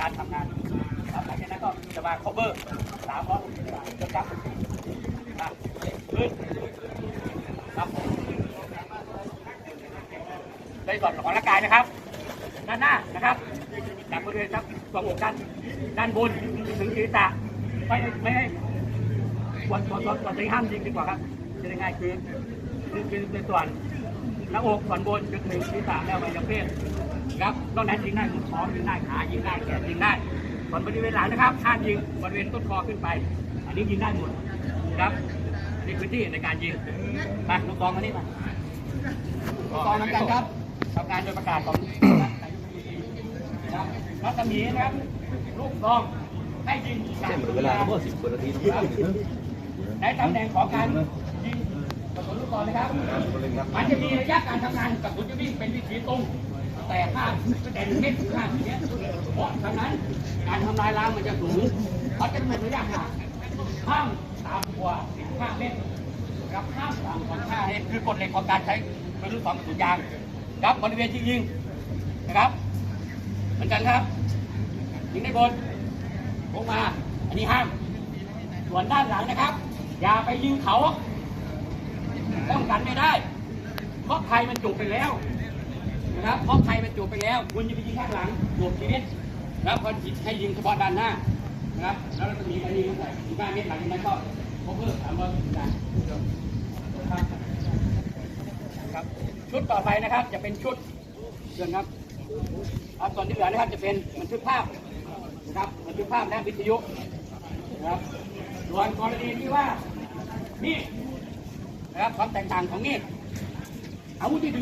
การทำงานครับหลังจากนั้นก็จะมา cover สามร้อยจะจับครับขึ้นครับในส่วนของร่างกายนะครับ ด้านหน้านะครับจากบริเวณครับตรงอกด้านด้านบนถึงศีรษะไม่ไม่ให้ส่วนส่วนส่วนส่วนที่ห้ามยิงดีกว่าครับจะได้ง่ายคือคือคือในส่วนหน้าอกส่วนบนจนถึงศีรษะแล้วไปยังเพศ ครับนอกนั้นยิงได้หมดท้องยิงได้ขายิงได้แขนยิงได้ส่วนบริเวณหลังนะครับห้ามยิงบริเวณต้นคอขึ้นไป อันนี้ยิงได้หมดครับนี่พื้นที่ในการยิงมาลูกกองมานี่มาลูกกองน้ำกันครับทำงานโดยประกาศของรับรัศมีนะครับลูกซองให้ยิงจากเวลาเมื่อสิบกว่านาทีในตำแหน่งของการยิงกระสุนลูกซองนะครับมันจะมีระยะการทำงานกระสุนจะวิ่งเป็นวิถีตรง แต่ถ้าแต่หนึ่งเมตรถึงห้าเมตรเพราะฉะนั้นการทำลายล้างมันจะสูงเขาจะเป็นระยะห่างห้ามต่ำกว่า15เมตรครับห้ามต่ำกว่า5เมตรคือกฎเหล็กของการใช้เป็นลูกซองกระสุนยางครับบริเวณที่ยิงนะครับเหมือนกันครับยิงได้บนลงมา อันนี้ห้าม ส่วนด้านหลังนะครับ อย่าไปยิงเขาป้องกันไม่ได้เพราะไทยมันจบไปแล้ว ครับเพราะไทยมันจบไปแล้ว คุณจะไปยิงข้างหลังจบชีวิตแล้วคนให้ยิงเฉพาะด้านหน้านะครับแล้วเราจะมีการยิงใส่ยิงห้าเมตรหลังจานั้นก็พบเพิ่มสามร้อยกันครับชุดต่อไปนะครับจะเป็นชุดเรื่องครับครับส่วนที่เหลือนะครับจะเป็นบันทึกภาพนะครับบันทึกภาพและวิทยุนะครับส่วนกรณีที่ว่านี่นะครับความแตกต่างของนี่อาวุธที่